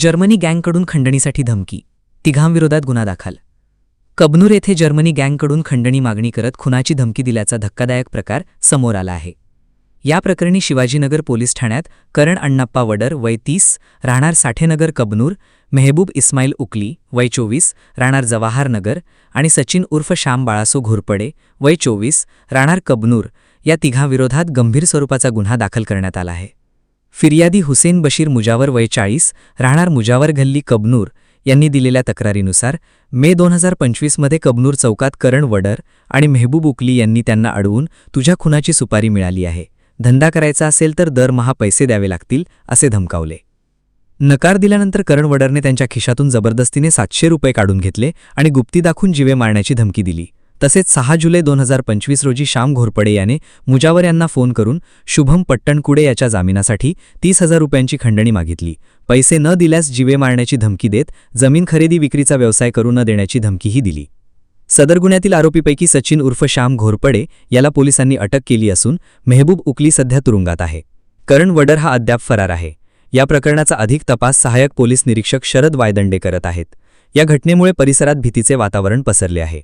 Germany गँगकडून खंडणीसाठी धमकी तिघांविरोधात गुन्हा दाखल. कबनूर येथे जर्मनी गँगकडून खंडणी मागणी करत खुनाची धमकी दिल्याचा धक्कादायक प्रकार समोर आला आहे. या प्रकरणी शिवाजीनगर पोलीस ठाण्यात करण अण्णाप्पा वडर वय तीस राहणार साठेनगर कबनूर मेहबूब इस्माईल उकली वय चोवीस राहणार जवाहरनगर आणि सचिन उर्फ श्याम बाळासो घोरपडे वय चोवीस राहणार कबनूर या तिघांविरोधात गंभीर स्वरूपाचा गुन्हा दाखल करण्यात आला आहे. फिर्यादी हुसेन बशीर मुजावर वय चाळीस राहणार मुजावर गल्ली कबनूर यांनी दिलेल्या तक्रारीनुसार मे दोन हजार पंचवीसमध्ये कबनूर चौकात करण वडर आणि मेहबूब उकली यांनी त्यांना अडवून तुझ्या खुनाची सुपारी मिळाली आहे. धंदा करायचा असेल तर दरमहा पैसे द्यावे लागतील असे धमकावले. नकार दिल्यानंतर करण वडरने त्यांच्या खिशातून जबरदस्तीने सातशे रुपये काढून घेतले आणि गुप्ती दाखवून जीवे मारण्याची धमकी दिली. तसेच सहा जुलै दोन हजार पंचवीस रोजी श्याम घोरपडे याने मुजावर यांना फोन करून शुभम पट्टणकुडे याच्या जामिनासाठी तीस हजार रुपयांची खंडणी मागितली. पैसे न दिल्यास जीवे मारण्याची धमकी देत जमीन खरेदी विक्रीचा व्यवसाय करू न देण्याची धमकीही दिली. सदर गुन्ह्यातील आरोपीपैकी सचिन उर्फ श्याम घोरपडे याला पोलिसांनी अटक केली असून मेहबूब उकली सध्या तुरुंगात आहे. करण वडर हा अद्याप फरार आहे. या प्रकरणाचा अधिक तपास सहाय्यक पोलीस निरीक्षक शरद वायदंडे करत आहेत. या घटनेमुळे परिसरात भीतीचे वातावरण पसरले आहे.